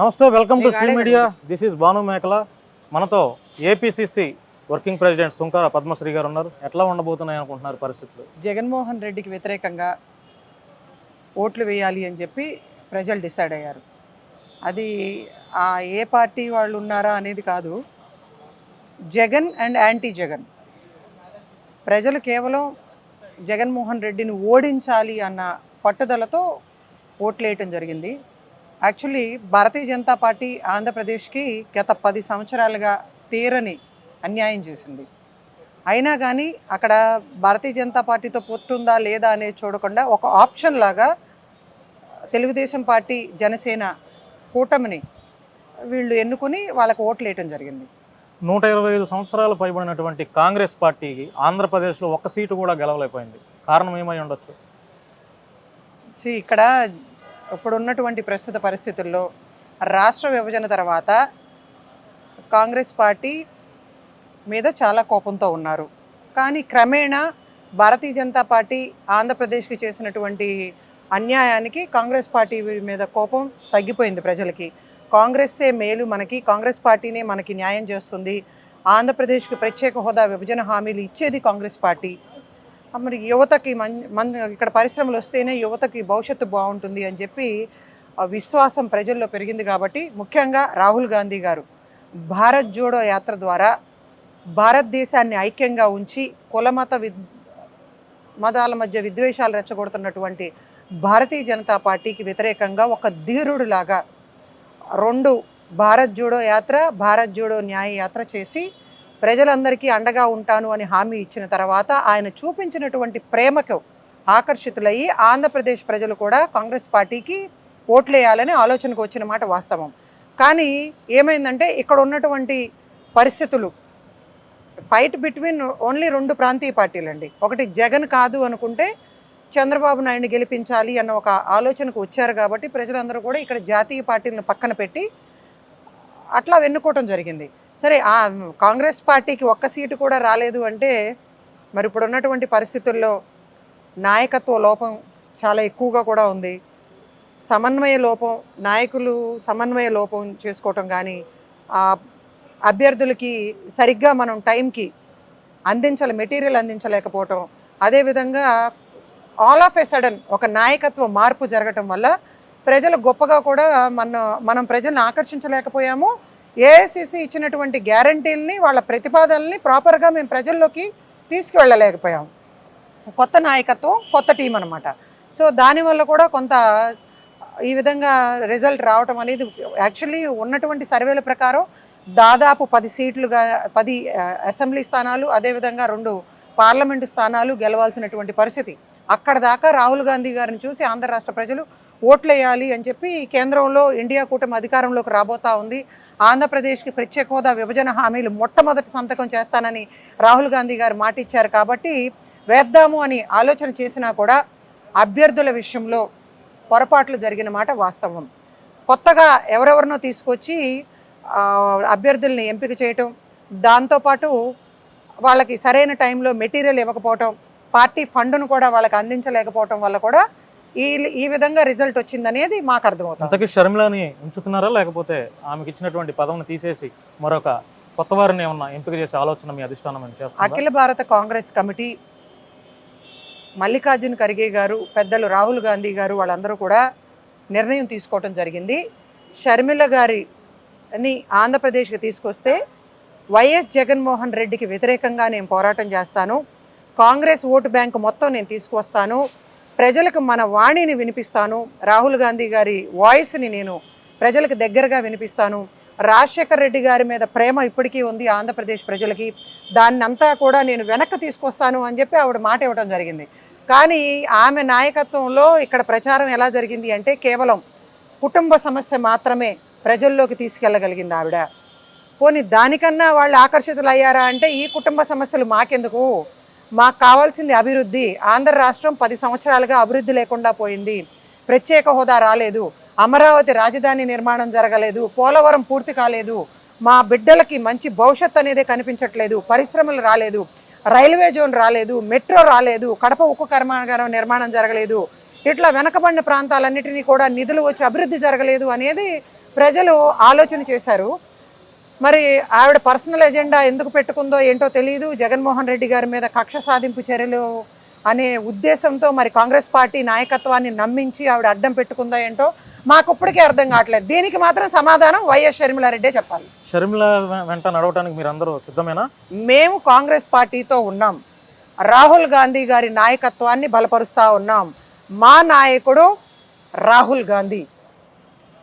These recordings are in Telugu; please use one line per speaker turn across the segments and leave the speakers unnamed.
నమస్తే welcome to Shri media. This is Bhanu Mekala. మనతో APCC working president Sunkara Padmasri గారు ఉన్నారు. ఎట్లా ఉండబోతున్నాయి అనుకుంటున్నారు పరిస్థితులు?
జగన్మోహన్ రెడ్డికి వ్యతిరేకంగా ఓట్లు వేయాలి అని చెప్పి ప్రజలు డిసైడ్ అయ్యారు. అది ఆ ఏ పార్టీ వాళ్ళు ఉన్నారా అనేది కాదు. Jagan and anti Jagan. ప్రజలు కేవలం జగన్మోహన్ రెడ్డిని ఓడించాలి అన్న పట్టుదలతో ఓట్లు వేయటం జరిగింది. యాక్చువల్లీ భారతీయ జనతా పార్టీ ఆంధ్రప్రదేశ్కి గత పది సంవత్సరాలుగా తీరని అన్యాయం చేసింది. అయినా కానీ అక్కడ భారతీయ జనతా పార్టీతో పొత్తుందా లేదా అనేది చూడకుండా ఒక ఆప్షన్ లాగా తెలుగుదేశం పార్టీ జనసేన కూటమిని వీళ్ళు ఎన్నుకుని వాళ్ళకి ఓట్లు వేయటం జరిగింది.
నూట ఇరవై ఐదు సంవత్సరాలు పైబడినటువంటి కాంగ్రెస్ పార్టీకి ఆంధ్రప్రదేశ్లో ఒక్క సీటు కూడా గెలవలేకపోయింది. కారణం ఏమై ఉండొచ్చు?
See, ఇక్కడ ఇప్పుడు ఉన్నటువంటి ప్రస్తుత పరిస్థితుల్లో రాష్ట్ర విభజన తర్వాత కాంగ్రెస్ పార్టీ మీద చాలా కోపంతో ఉన్నారు. కానీ క్రమేణా భారతీయ జనతా పార్టీ ఆంధ్రప్రదేశ్కి చేసినటువంటి అన్యాయానికి కాంగ్రెస్ పార్టీ మీద కోపం తగ్గిపోయింది ప్రజలకి. కాంగ్రెస్సే మేలు మనకి కాంగ్రెస్ పార్టీనే మనకి న్యాయం చేస్తుంది. ఆంధ్రప్రదేశ్కి ప్రత్యేక హోదా విభజన హామీలు ఇచ్చేది కాంగ్రెస్ పార్టీ. మరి యువతకి మన్ ఇక్కడ పరిశ్రమలు వస్తేనే యువతకి భవిష్యత్తు బాగుంటుంది అని చెప్పి విశ్వాసం ప్రజల్లో పెరిగింది కాబట్టి ముఖ్యంగా రాహుల్ గాంధీ గారు భారత్ జోడో యాత్ర ద్వారా భారతదేశాన్ని ఐక్యంగా ఉంచి కులమత విద్ మతాల మధ్య విద్వేషాలు రెచ్చగొడుతున్నటువంటి భారతీయ జనతా పార్టీకి వ్యతిరేకంగా ఒక ధీరుడులాగా రెండు భారత్ జోడో యాత్ర భారత్ జోడో న్యాయ యాత్ర చేసి ప్రజలందరికీ అండగా ఉంటాను అని హామీ ఇచ్చిన తర్వాత ఆయన చూపించినటువంటి ప్రేమకు ఆకర్షితులయ్యి ఆంధ్రప్రదేశ్ ప్రజలు కూడా కాంగ్రెస్ పార్టీకి ఓట్లేయాలని ఆలోచనకు వచ్చిన మాట వాస్తవం. కానీ ఏమైందంటే ఇక్కడ ఉన్నటువంటి పరిస్థితులు ఫైట్ బిట్వీన్ ఓన్లీ రెండు ప్రాంతీయ పార్టీలండి. ఒకటి జగన్ కాదు అనుకుంటే చంద్రబాబు నాయుడిని గెలిపించాలి అన్న ఒక ఆలోచనకు వచ్చారు కాబట్టి ప్రజలందరూ కూడా ఇక్కడ జాతీయ పార్టీలను పక్కన పెట్టి అట్లా వెన్నుకోవటం జరిగింది. సరే ఆ కాంగ్రెస్ పార్టీకి ఒక్క సీటు కూడా రాలేదు అంటే మరి ఇప్పుడు ఉన్నటువంటి పరిస్థితుల్లో నాయకత్వ లోపం చాలా ఎక్కువగా కూడా ఉంది. సమన్వయ లోపం నాయకులు సమన్వయ లోపం చేసుకోవటం కానీ ఆ అభ్యర్థులకి సరిగ్గా మనం టైంకి అందించాలి మెటీరియల్ అందించలేకపోవటం అదేవిధంగా ఆల్ ఆఫ్ ఎ సడన్ ఒక నాయకత్వ మార్పు జరగటం వల్ల ప్రజలు గొప్పగా కూడా మన మనం ప్రజల్ని ఆకర్షించలేకపోయాము. ఏఐసిసి ఇచ్చినటువంటి గ్యారంటీలని వాళ్ళ ప్రతిపాదనల్ని ప్రాపర్గా మేము ప్రజల్లోకి తీసుకువెళ్ళలేకపోయాం. కొత్త నాయకత్వం కొత్త టీం అనమాట సో దానివల్ల కూడా కొంత ఈ విధంగా రిజల్ట్ రావటం అనేది యాక్చువల్లీ ఉన్నటువంటి సర్వేల ప్రకారం దాదాపు పది సీట్లుగా పది అసెంబ్లీ స్థానాలు అదేవిధంగా రెండు పార్లమెంటు స్థానాలు గెలవాల్సినటువంటి పరిస్థితి. అక్కడ దాకా రాహుల్ గాంధీ గారిని చూసి ఆంధ్ర రాష్ట్ర ప్రజలు ఓట్లేయాలి అని చెప్పి కేంద్రంలో ఇండియా కూటమి అధికారంలోకి రాబోతా ఉంది. ఆంధ్రప్రదేశ్కి ప్రత్యేక హోదా విభజన హామీలు మొట్టమొదటి సంతకం చేస్తానని రాహుల్ గాంధీ గారు మాట ఇచ్చారు కాబట్టి వేద్దాము అని ఆలోచన చేసినా కూడా అభ్యర్థుల విషయంలో పొరపాట్లు జరిగిన మాట వాస్తవం. కొత్తగా ఎవరెవరినో తీసుకొచ్చి అభ్యర్థుల్ని ఎంపిక చేయటం దాంతోపాటు వాళ్ళకి సరైన టైంలో మెటీరియల్ ఇవ్వకపోవటం పార్టీ ఫండ్ను కూడా వాళ్ళకి అందించలేకపోవటం వల్ల కూడా ఈ ఈ విధంగా రిజల్ట్ వచ్చిందనేది మాకు అర్థమవుతుంది
అంతకీ షర్మిలని ఉంచుతున్నారా లేకపోతే ఆమెకి ఇచ్చినటువంటి పదవిని తీసేసి మరొక కొత్త వారిని ఏమన్నా ఎంపిక చేసే ఆలోచన మీ అధిష్టానం?
అఖిల భారత కాంగ్రెస్ కమిటీ మల్లికార్జున్ ఖర్గే గారు పెద్దలు రాహుల్ గాంధీ గారు వాళ్ళందరూ కూడా నిర్ణయం తీసుకోవటం జరిగింది. షర్మిల గారిని ఆంధ్రప్రదేశ్కి తీసుకొస్తే వైఎస్ జగన్మోహన్ రెడ్డికి వ్యతిరేకంగా నేను పోరాటం చేస్తాను. కాంగ్రెస్ ఓటు బ్యాంకు మొత్తం నేను తీసుకొస్తాను ప్రజలకు మన వాణిని వినిపిస్తాను. రాహుల్ గాంధీ గారి వాయిస్ని నేను ప్రజలకు దగ్గరగా వినిపిస్తాను. రాజశేఖర్ రెడ్డి గారి మీద ప్రేమ ఇప్పటికీ ఉంది ఆంధ్రప్రదేశ్ ప్రజలకి. దాన్నంతా కూడా నేను వెనక్కి తీసుకొస్తాను అని చెప్పి ఆవిడ మాట ఇవ్వడం జరిగింది. కానీ ఆమె నాయకత్వంలో ఇక్కడ ప్రచారం ఎలా జరిగింది అంటే కేవలం కుటుంబ సమస్య మాత్రమే ప్రజల్లోకి తీసుకెళ్ళగలిగింది ఆవిడ. పోనీ దానికన్నా వాళ్ళు ఆకర్షితులు అయ్యారా అంటే ఈ కుటుంబ సమస్యలు మాకెందుకు? మాకు కావాల్సింది అభివృద్ధి. ఆంధ్ర రాష్ట్రం పది సంవత్సరాలుగా అభివృద్ధి లేకుండా పోయింది. ప్రత్యేక హోదా రాలేదు. అమరావతి రాజధాని నిర్మాణం జరగలేదు. పోలవరం పూర్తి కాలేదు. మా బిడ్డలకి మంచి భవిష్యత్ అనేది కనిపించట్లేదు. పరిశ్రమలు రాలేదు. రైల్వే జోన్ రాలేదు. మెట్రో రాలేదు. కడప ఉక్కు కర్మాగారం నిర్మాణం జరగలేదు. ఇట్లా వెనకబడిన ప్రాంతాలన్నిటినీ కూడా నిధులు వచ్చి అభివృద్ధి జరగలేదు అనేది ప్రజలు ఆలోచన చేశారు. మరి ఆవిడ పర్సనల్ ఎజెండా ఎందుకు పెట్టుకుందో ఏంటో తెలియదు జగన్మోహన్ రెడ్డి గారి మీద కక్ష సాధింపు చర్యలు అనే ఉద్దేశంతో మరి కాంగ్రెస్ పార్టీ నాయకత్వాన్ని నమ్మించి ఆవిడ అడ్డం పెట్టుకుందో ఏంటో మాకు ఇప్పటికీ అర్థం కావట్లేదు. దీనికి మాత్రం సమాధానం వైఎస్ షర్మిలారెడ్డే చెప్పాలి.
షర్మిల వెంట నడవటానికి మీరు అందరూ సిద్ధమేనా?
మేము కాంగ్రెస్ పార్టీతో ఉన్నాం. రాహుల్ గాంధీ గారి నాయకత్వాన్ని బలపరుస్తా ఉన్నాం. మా నాయకుడు రాహుల్ గాంధీ.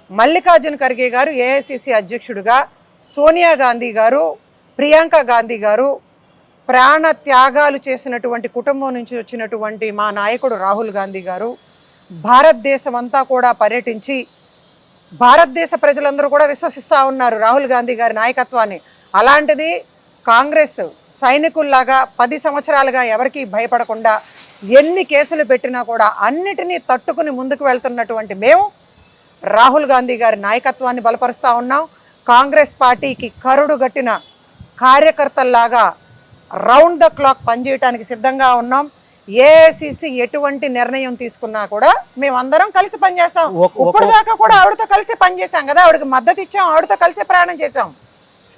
మల్లికార్జున ఖర్గే గారు ఏఐసిసి అధ్యక్షుడిగా సోనియా గాంధీ గారు ప్రియాంక గాంధీ గారు ప్రాణ త్యాగాలు చేసినటువంటి కుటుంబం నుంచి వచ్చినటువంటి మా నాయకుడు రాహుల్ గాంధీ గారు భారతదేశం అంతా కూడా పర్యటించి భారతదేశ ప్రజలందరూ కూడా విశ్వసిస్తూ ఉన్నారు రాహుల్ గాంధీ గారి నాయకత్వాన్ని. అలాంటిది కాంగ్రెస్ సైనికుల్లాగా పది సంవత్సరాలుగా ఎవరికీ భయపడకుండా ఎన్ని కేసులు పెట్టినా కూడా అన్నిటినీ తట్టుకుని ముందుకు వెళ్తున్నటువంటి మేము రాహుల్ గాంధీ గారి నాయకత్వాన్ని బలపరుస్తూ ఉన్నాం. కాంగ్రెస్ పార్టీకి కరుడు గట్టిన కార్యకర్తల్లాగా రౌండ్ ద క్లాక్ పనిచేయడానికి సిద్ధంగా ఉన్నాం. ఏఐసిసి ఎటువంటి నిర్ణయం తీసుకున్నా కూడా మేమందరం కలిసి పనిచేస్తాం. ఇప్పుడు దాకా కూడా ఆవిడతో కలిసి పనిచేసాం కదా. ఆవిడకి మద్దతు ఇచ్చాం ఆవిడతో కలిసి ప్రయాణం చేసాం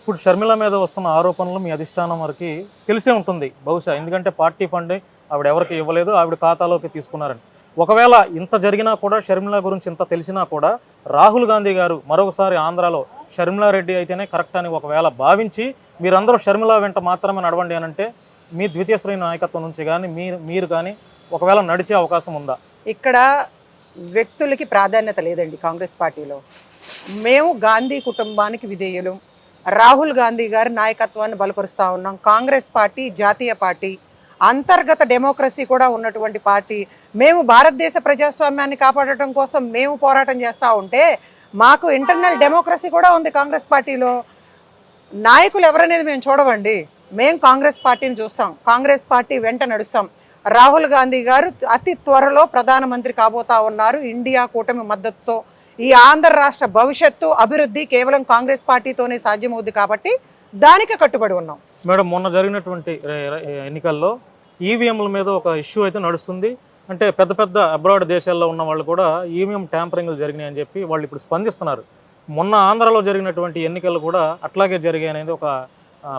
ఇప్పుడు షర్మిల మీద వస్తున్న ఆరోపణలు మీ అధిష్టానం వరకు తెలిసే ఉంటుంది బహుశా. ఎందుకంటే పార్టీ ఫండ్ ఆవిడ ఎవరికి ఇవ్వలేదు ఆవిడ ఖాతాలోకి తీసుకున్నారని. ఒకవేళ ఇంత జరిగినా కూడా షర్మిల గురించి ఇంత తెలిసినా కూడా రాహుల్ గాంధీ గారు మరొకసారి ఆంధ్రాలో షర్మిలారెడ్డి అయితేనే కరెక్ట్ అని ఒకవేళ భావించి మీరందరూ షర్మిల వెంట మాత్రమే నడవండి అనంటే మీ ద్వితీయ శ్రేణి నాయకత్వం నుంచి కానీ మీరు మీరు కానీ ఒకవేళ నడిచే అవకాశం ఉందా?
ఇక్కడ వ్యక్తులకి ప్రాధాన్యత లేదండి కాంగ్రెస్ పార్టీలో. మేము గాంధీ కుటుంబానికి విధేయులు. రాహుల్ గాంధీ గారి నాయకత్వాన్ని బలపరుస్తూ ఉన్నాం. కాంగ్రెస్ పార్టీ జాతీయ పార్టీ. అంతర్గత డెమోక్రసీ కూడా ఉన్నటువంటి పార్టీ. మేము భారతదేశ ప్రజాస్వామ్యాన్ని కాపాడటం కోసం మేము పోరాటం చేస్తూ ఉంటే మాకు ఇంటర్నల్ డెమోక్రసీ కూడా ఉంది కాంగ్రెస్ పార్టీలో. నాయకులు ఎవరనేది మేము చూడవండి. మేము కాంగ్రెస్ పార్టీని చూస్తాం. కాంగ్రెస్ పార్టీ వెంట నడుస్తాం. రాహుల్ గాంధీ గారు అతి త్వరలో ప్రధానమంత్రి కాబోతా ఉన్నారు ఇండియా కూటమి మద్దతుతో. ఈ ఆంధ్ర రాష్ట్ర భవిష్యత్తు అభివృద్ధి కేవలం కాంగ్రెస్ పార్టీతోనే సాధ్యమవుద్ది కాబట్టి దానికి కట్టుబడి ఉన్నాం.
మేడం మొన్న జరిగినటువంటి ఎన్నికల్లో ఈవీఎంల మీద ఒక ఇష్యూ అయితే నడుస్తుంది. అంటే పెద్ద పెద్ద అబ్రాడ్ దేశాల్లో ఉన్న వాళ్ళు కూడా ఈవీఎం ట్యాంపరింగ్లు జరిగినాయని చెప్పి వాళ్ళు ఇప్పుడు స్పందిస్తున్నారు. మొన్న ఆంధ్రాలో జరిగినటువంటి ఎన్నికలు కూడా అట్లాగే జరిగాయనేది ఒక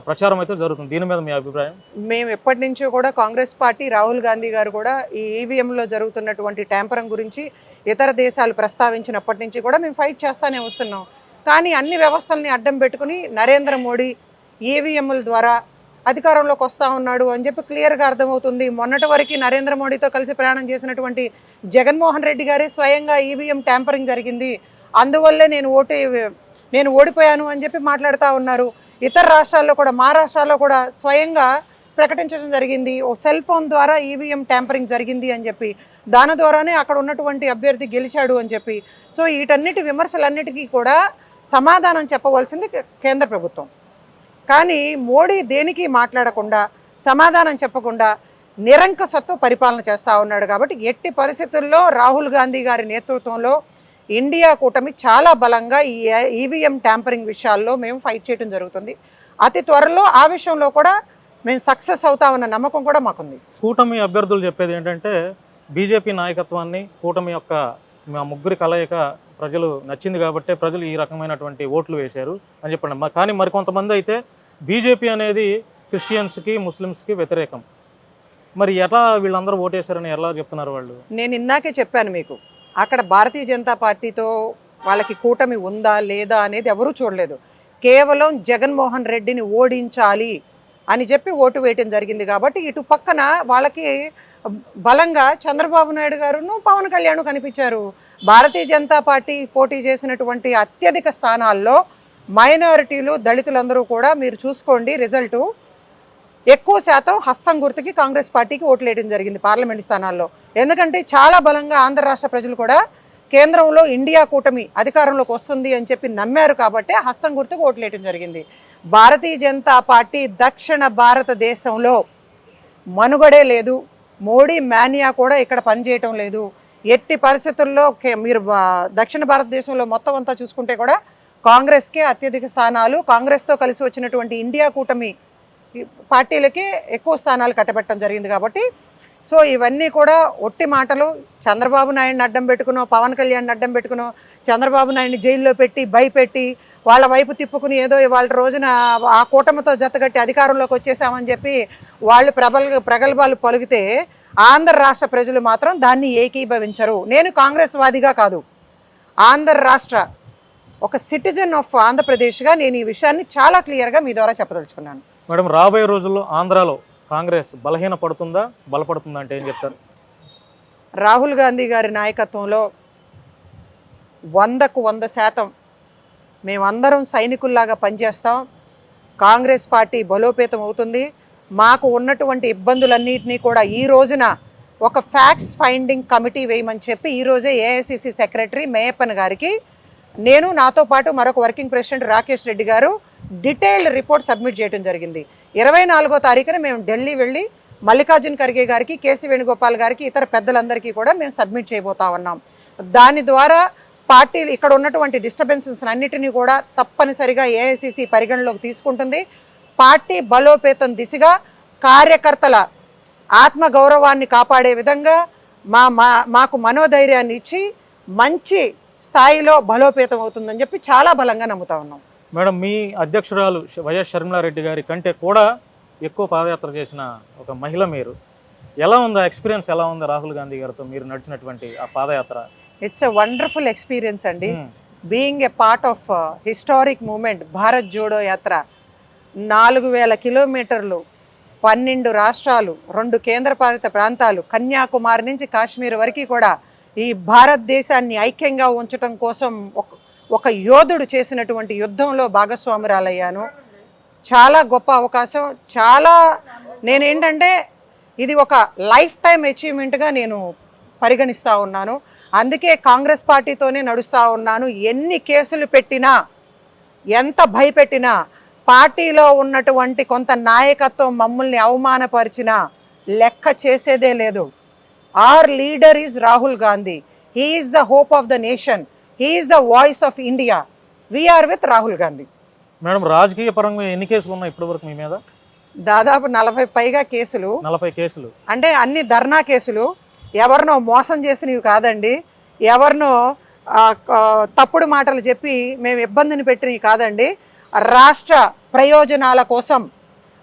ప్రచారం అయితే జరుగుతుంది. దీని మీద మీ అభిప్రాయం?
మేము ఎప్పటి నుంచో కూడా కాంగ్రెస్ పార్టీ రాహుల్ గాంధీ గారు కూడా ఈ ఈవీఎంలో జరుగుతున్నటువంటి ట్యాంపరం గురించి ఇతర దేశాలు ప్రస్తావించినప్పటి నుంచి కూడా మేము ఫైట్ చేస్తానే వస్తున్నాం. కానీ అన్ని వ్యవస్థల్ని అడ్డం పెట్టుకుని నరేంద్ర మోడీ ఈవీఎంల ద్వారా అధికారంలోకి వస్తూ ఉన్నాడు అని చెప్పి క్లియర్గా అర్థమవుతుంది. మొన్నటి వరకు నరేంద్ర మోడీతో కలిసి ప్రయాణం చేసినటువంటి జగన్మోహన్ రెడ్డి గారే స్వయంగా ఈవీఎం ట్యాంపరింగ్ జరిగింది. అందువల్లే నేను ఓటు నేను ఓడిపోయాను అని చెప్పి మాట్లాడుతూ ఉన్నారు. ఇతర రాష్ట్రాల్లో కూడా మహారాష్ట్రలో కూడా స్వయంగా ప్రకటించడం జరిగింది. ఓ సెల్ ఫోన్ ద్వారా ఈవీఎం ట్యాంపరింగ్ జరిగింది అని చెప్పి. దాని ద్వారానే అక్కడ ఉన్నటువంటి అభ్యర్థి గెలిచాడు అని చెప్పి. సో వీటన్నిటి విమర్శలన్నిటికీ కూడా సమాధానం చెప్పవలసింది కేంద్ర ప్రభుత్వం. కానీ మోడీ దేనికి మాట్లాడకుండా సమాధానం చెప్పకుండా నిరంకసత్వ పరిపాలన చేస్తూ ఉన్నాడు కాబట్టి ఎట్టి పరిస్థితుల్లో రాహుల్ గాంధీ గారి నేతృత్వంలో ఇండియా కూటమి చాలా బలంగా ఈ ఈవీఎం ట్యాంపరింగ్ విషయాల్లో మేము ఫైట్ చేయడం జరుగుతుంది. అతి త్వరలో ఆ విషయంలో కూడా మేము సక్సెస్ అవుతామన్న నమ్మకం కూడా మాకుంది.
కూటమి అభ్యర్థులు చెప్పేది ఏంటంటే బీజేపీ నాయకత్వాన్ని కూటమి యొక్క మా ముగ్గురి కలయిక ప్రజలు నచ్చింది కాబట్టి ప్రజలు ఈ రకమైనటువంటి ఓట్లు వేశారు అని చెప్పండి కానీ మరికొంతమంది అయితే బీజేపీ అనేది క్రిస్టియన్స్కి ముస్లిమ్స్కి వ్యతిరేకం. మరి ఎలా వీళ్ళందరూ ఓటేశారని ఎలా చెప్తున్నారు వాళ్ళు?
నేను ఇందాకే చెప్పాను మీకు. అక్కడ భారతీయ జనతా పార్టీతో వాళ్ళకి కూటమి ఉందా లేదా అనేది ఎవరూ చూడలేదు. కేవలం జగన్మోహన్ రెడ్డిని ఓడించాలి అని చెప్పి ఓటు వేయటం జరిగింది కాబట్టి ఇటు పక్కన వాళ్ళకి బలంగా చంద్రబాబు నాయుడు గారును పవన్ కళ్యాణ్ కనిపించారు. భారతీయ జనతా పార్టీ పోటీ చేసినటువంటి అత్యధిక స్థానాల్లో మైనారిటీలు దళితులందరూ కూడా మీరు చూసుకోండి రిజల్టు. ఎక్కువ శాతం హస్తం గుర్తుకి కాంగ్రెస్ పార్టీకి ఓట్లు వేయడం జరిగింది పార్లమెంట్ స్థానాల్లో. ఎందుకంటే చాలా బలంగా ఆంధ్ర రాష్ట్ర ప్రజలు కూడా కేంద్రంలో ఇండియా కూటమి అధికారంలోకి వస్తుంది అని చెప్పి నమ్మారు కాబట్టి హస్తం గుర్తుకు ఓట్లు వేయడం జరిగింది. భారతీయ జనతా పార్టీ దక్షిణ భారతదేశంలో మనుగడే లేదు. మోడీ మానియా కూడా ఇక్కడ పనిచేయటం లేదు. ఎట్టి పరిస్థితుల్లో మీరు దక్షిణ భారతదేశంలో మొత్తం అంతా చూసుకుంటే కూడా కాంగ్రెస్కే అత్యధిక స్థానాలు. కాంగ్రెస్తో కలిసి వచ్చినటువంటి ఇండియా కూటమి పార్టీలకే ఎక్కువ స్థానాలు కట్టబెట్టడం జరిగింది కాబట్టి. సో ఇవన్నీ కూడా ఒట్టి మాటలు. చంద్రబాబు నాయుడిని అడ్డం పెట్టుకునో పవన్ కళ్యాణ్ అడ్డం పెట్టుకునో చంద్రబాబు నాయుడిని జైల్లో పెట్టి భయపెట్టి వాళ్ళ వైపు తిప్పుకుని ఏదో వాళ్ళ రోజున ఆ కూటమితో జతగట్టి అధికారంలోకి వచ్చేసామని చెప్పి వాళ్ళు ప్రబల ప్రగల్భాలు పొలిగితే ఆంధ్ర రాష్ట్ర ప్రజలు మాత్రం దాన్ని ఏకీభవించరు. నేను కాంగ్రెస్ వాదిగా కాదు. ఆంధ్ర రాష్ట్ర ఒక సిటిజన్ ఆఫ్ ఆంధ్రప్రదేశ్గా నేను ఈ విషయాన్ని చాలా క్లియర్గా మీ ద్వారా చెప్పదలుచుకున్నాను.
మేడం రాబోయే రోజుల్లో ఆంధ్రాలో కాంగ్రెస్ బలహీన పడుతుందా బలపడుతుందా అంటే ఏం చెప్తారు?
రాహుల్ గాంధీ గారి నాయకత్వంలో వందకు వంద శాతం మేమందరం సైనికుల్లాగా పనిచేస్తాం. కాంగ్రెస్ పార్టీ బలోపేతం అవుతుంది మాకు ఉన్నటువంటి ఇబ్బందులన్నింటినీ కూడా ఈ రోజున ఒక ఫ్యాక్ట్స్ ఫైండింగ్ కమిటీ వేయమని చెప్పి ఈరోజే ఏఐసిసి సెక్రటరీ మేయప్పన్ గారికి నేను నాతో పాటు మరొక వర్కింగ్ ప్రెసిడెంట్ రాకేష్ రెడ్డి గారు డీటెయిల్డ్ రిపోర్ట్ సబ్మిట్ చేయడం జరిగింది. ఇరవై నాలుగో తారీఖున మేము ఢిల్లీ వెళ్ళి మల్లికార్జున్ ఖర్గే గారికి కేసీ వేణుగోపాల్ గారికి ఇతర పెద్దలందరికీ కూడా మేము సబ్మిట్ చేయబోతా ఉన్నాం. దాని ద్వారా పార్టీలు ఇక్కడ ఉన్నటువంటి డిస్టర్బెన్సెస్ అన్నిటినీ కూడా తప్పనిసరిగా ఏఐసిసి పరిగణలోకి తీసుకుంటుంది. పార్టీ బలోపేతం దిశగా కార్యకర్తల ఆత్మ గౌరవాన్ని కాపాడే విధంగా మా మా మాకు మనోధైర్యాన్ని ఇచ్చి మంచి స్థాయిలో బలోపేతం అవుతుందని చెప్పి చాలా బలంగా నమ్ముతా ఉన్నాం.
మేడం మీ అధ్యక్షురాలు వైఎస్ షర్మిలారెడ్డి గారి కంటే కూడా ఎక్కువ పాదయాత్ర చేసిన ఒక మహిళ మీరు. ఎలా ఉంది ఎక్స్పీరియన్స్? ఎలా ఉంది రాహుల్ గాంధీ గారితో మీరు నడిచినటువంటి ఆ పాదయాత్ర?
ఇట్స్ ఎ వండర్ఫుల్ ఎక్స్పీరియన్స్ అండి. Being a part of historic moment Bharat Jodo Yatra నాలుగు వేల కిలోమీటర్లు పన్నెండు రాష్ట్రాలు రెండు కేంద్రపాలిత ప్రాంతాలు కన్యాకుమారి నుంచి కాశ్మీర్ వరకు కూడా ఈ భారతదేశాన్ని ఐక్యంగా ఉంచటం కోసం ఒక యోధుడు చేసినటువంటి యుద్ధంలో భాగస్వామురాలయ్యాను. చాలా గొప్ప అవకాశం. చాలా నేనేంటంటే ఇది ఒక లైఫ్ టైం అచీవ్మెంట్గా నేను పరిగణిస్తూ ఉన్నాను. అందుకే కాంగ్రెస్ పార్టీతోనే నడుస్తూ ఉన్నాను. ఎన్ని కేసులు పెట్టినా ఎంత భయపెట్టినా పార్టీలో ఉన్నటువంటి కొంత నాయకత్వం మమ్మల్ని అవమానపరిచినా లెక్క చేసేదే లేదు. Our leader is Rahul Gandhi he is the hope of the nation he is the voice of India we are with Rahul Gandhi
madam రాజకీయ పరంగా ఎన్ని కేసులు ఉన్నాయి ఇప్పటి వరకు మీ మీద?
దాదాపు నలభై పైగా కేసులు.
నలభై కేసులు.
అంటే అన్ని ధర్నా కేసులు. ఎవరినో మోసం చేసినవి కాదండి. ఎవరినో తప్పుడు మాటలు చెప్పి మేము ఇబ్బందిని పెట్టినవి కాదండి. రాష్ట్ర ప్రయోజనాల కోసం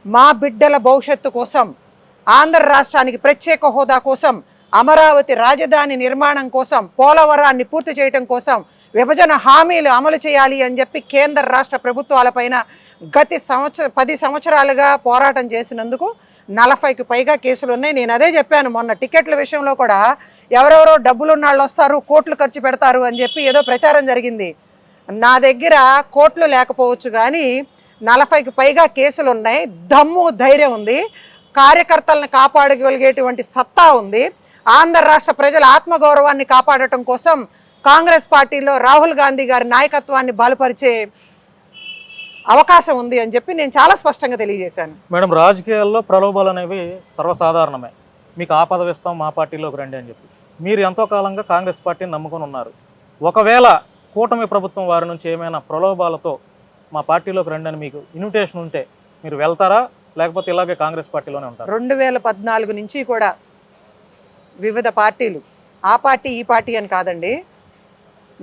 మా బిడ్డల భవిష్యత్తు కోసం ఆంధ్ర రాష్ట్రానికి ప్రత్యేక హోదా కోసం అమరావతి రాజధాని నిర్మాణం కోసం పోలవరాన్ని పూర్తి చేయటం కోసం విభజన హామీలు అమలు చేయాలి అని చెప్పి కేంద్ర రాష్ట్ర ప్రభుత్వాలపైన గతి సంవత్సర పది సంవత్సరాలుగా పోరాటం చేసినందుకు నలభైకి పైగా కేసులు ఉన్నాయి. నేను అదే చెప్పాను మొన్న టికెట్ల విషయంలో కూడా ఎవరెవరో డబ్బులు ఉన్న వాళ్ళు వస్తారు కోట్లు ఖర్చు పెడతారు అని చెప్పి ఏదో ప్రచారం జరిగింది. నా దగ్గర కోట్లు లేకపోవచ్చు కానీ నలభైకి పైగా కేసులు ఉన్నాయి దమ్ము ధైర్యం ఉంది. కార్యకర్తలను కాపాడగలిగేటువంటి సత్తా ఉంది. ఆంధ్ర రాష్ట్ర ప్రజల ఆత్మగౌరవాన్ని కాపాడటం కోసం కాంగ్రెస్ పార్టీలో రాహుల్ గాంధీ గారి నాయకత్వాన్ని బలపరిచే అవకాశం ఉంది అని చెప్పి నేను చాలా స్పష్టంగా తెలియజేశాను.
మేడం రాజకీయాల్లో ప్రలోభాలు అనేవి సర్వసాధారణమే. మీకు ఆ పదవి మా పార్టీలోకి రండి అని చెప్పి. మీరు ఎంతో కాలంగా కాంగ్రెస్ పార్టీని నమ్ముకొని ఉన్నారు. ఒకవేళ కూటమి ప్రభుత్వం వారి నుంచి ఏమైనా ప్రలోభాలతో మా పార్టీలోకి రండి అని మీకు ఇన్విటేషన్ ఉంటే మీరు వెళ్తారా? లేకపోతే ఇలాగే కాంగ్రెస్ పార్టీలోనే ఉంటారు?
రెండు వేల పద్నాలుగు నుంచి కూడా వివిధ పార్టీలు ఆ పార్టీ ఈ పార్టీ అని కాదండి.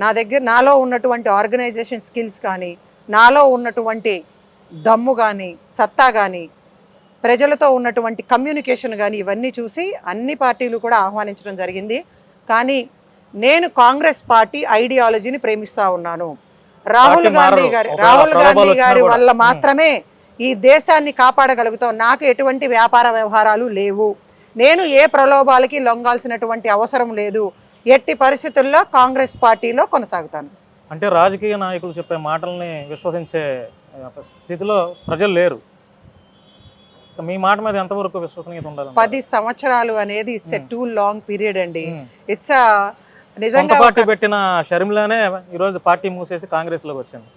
నా దగ్గర నాలో ఉన్నటువంటి ఆర్గనైజేషన్ స్కిల్స్ కానీ నాలో ఉన్నటువంటి దమ్ము కానీ సత్తా కానీ ప్రజలతో ఉన్నటువంటి కమ్యూనికేషన్ కానీ ఇవన్నీ చూసి అన్ని పార్టీలు కూడా ఆహ్వానించడం జరిగింది. కానీ నేను కాంగ్రెస్ పార్టీ ఐడియాలజీని ప్రేమిస్తా ఉన్నాను. రాహుల్ గాంధీ. గారి రాహుల్ గాంధీ గారి. వల్ల. మాత్రమే ఈ దేశాన్ని కాపాడగలుగుతాం నాకు ఎటువంటి వ్యాపార వ్యవహారాలు లేవు. నేను ఏ ప్రలోభాలకి లొంగాల్సినటువంటి అవసరం లేదు. ఎట్టి పరిస్థితుల్లో కాంగ్రెస్ పార్టీలో కొనసాగుతాను.
అంటే రాజకీయ నాయకులు చెప్పే మాటల్ని విశ్వసించే స్థితిలో ప్రజలు లేరు. మీ మాట మీద ఎంతవరకు విశ్వసనీయత ఉండాలి
పది సంవత్సరాలు అనేది it's a too long period అండి. ఇట్స్ నిజంగా
పార్టీ పెట్టిన షర్మిలానే ఈరోజు పార్టీ మూసేసి కాంగ్రెస్లోకి వచ్చింది.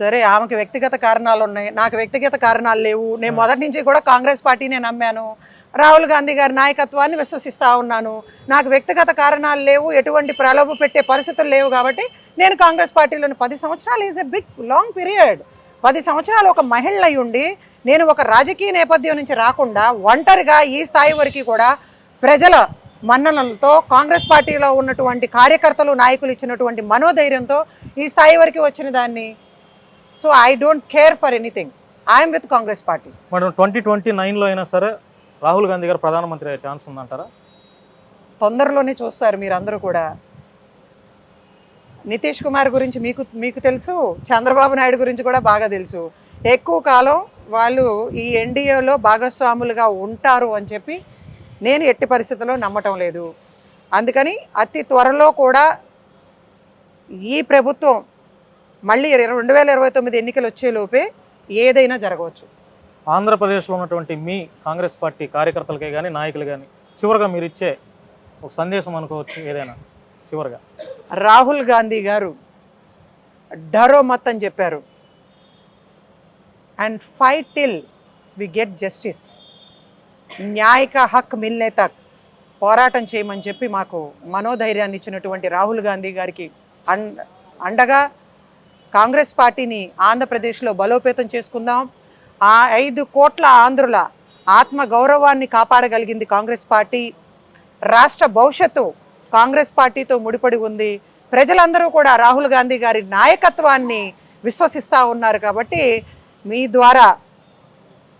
సరే ఆమెకి వ్యక్తిగత కారణాలు ఉన్నాయి. నాకు వ్యక్తిగత కారణాలు లేవు. నేను మొదటి నుంచి కూడా కాంగ్రెస్ పార్టీనే నమ్మాను. రాహుల్ గాంధీ గారి నాయకత్వాన్ని విశ్వసిస్తా ఉన్నాను. నాకు వ్యక్తిగత కారణాలు లేవు. ఎటువంటి ప్రలోభ పెట్టే పరిస్థితులు లేవు కాబట్టి నేను కాంగ్రెస్ పార్టీలోని పది సంవత్సరాలు is a big long period పది సంవత్సరాలు ఒక మహిళ ఉండి నేను ఒక రాజకీయ నేపథ్యం నుంచి రాకుండా ఒంటరిగా ఈ స్థాయి వరకు కూడా ప్రజల మన్ననలతో కాంగ్రెస్ పార్టీలో ఉన్నటువంటి కార్యకర్తలు నాయకులు ఇచ్చినటువంటి మనోధైర్యంతో ఈ స్థాయి వరకు వచ్చిన దాన్ని. So I don't care for anything I'm with Congress party.
Madam twenty twenty నైన్లో అయినా సరే రాహుల్ గాంధీ గారు ప్రధానమంత్రి అయ్యే ఛాన్స్ ఉందంటారా?
తొందరలోనే చూస్తారు మీరందరూ కూడా. నితీష్ కుమార్ గురించి మీకు మీకు తెలుసు చంద్రబాబు నాయుడు గురించి కూడా బాగా తెలుసు. ఎక్కువ కాలం వాళ్ళు ఈ ఎన్డీఏలో భాగస్వాములుగా ఉంటారు అని చెప్పి నేను ఎట్టి పరిస్థితుల్లో నమ్మటం లేదు. అందుకని అతి త్వరలో కూడా ఈ ప్రభుత్వం మళ్ళీ రెండు వేల ఇరవై తొమ్మిది ఎన్నికలు వచ్చేలోపే ఏదైనా జరగవచ్చు.
ఆంధ్రప్రదేశ్లో ఉన్నటువంటి మీ కాంగ్రెస్ పార్టీ కార్యకర్తలకే కానీ నాయకులు కానీ చివరిగా మీరు ఇచ్చే ఒక సందేశం అనుకోవచ్చు ఏదైనా చివరిగా?
రాహుల్ గాంధీ గారు డరో మత్ అని చెప్పారు. And fight till we get justice. న్యాయక హక్ మిల్నే తక్ పోరాటం చేయమని చెప్పి మాకు మనోధైర్యాన్ని ఇచ్చినటువంటి రాహుల్ గాంధీ గారికి అన్ అండగా కాంగ్రెస్ పార్టీని ఆంధ్రప్రదేశ్లో బలోపేతం చేసుకుందాం. ఆ ఐదు కోట్ల ఆంధ్రుల ఆత్మ గౌరవాన్ని కాపాడగలిగింది కాంగ్రెస్ పార్టీ. రాష్ట్ర భవిష్యత్తు కాంగ్రెస్ పార్టీతో ముడిపడి ఉంది. ప్రజలందరూ కూడా రాహుల్ గాంధీ గారి నాయకత్వాన్ని విశ్వసిస్తూ ఉన్నారు కాబట్టి మీ ద్వారా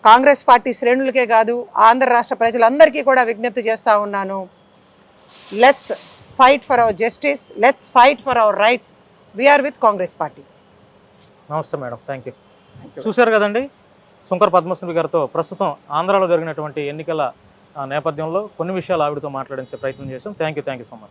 కాంగ్రెస్ పార్టీ శ్రేణులకే కాదు ఆంధ్ర రాష్ట్ర ప్రజలందరికీ కూడా విజ్ఞప్తి చేస్తూ ఉన్నాను. Let's fight for our justice let's fight for our rights we are with Congress party.
నమస్తే మేడం థ్యాంక్ యూ చూశారు కదండి? శంకర్ పద్మశ్రీ గారితో ప్రస్తుతం ఆంధ్రాలో జరిగినటువంటి ఎన్నికల నేపథ్యంలో కొన్ని విషయాలు ఆవిడతో మాట్లాడించే ప్రయత్నం చేశాం. Thank you thank you so much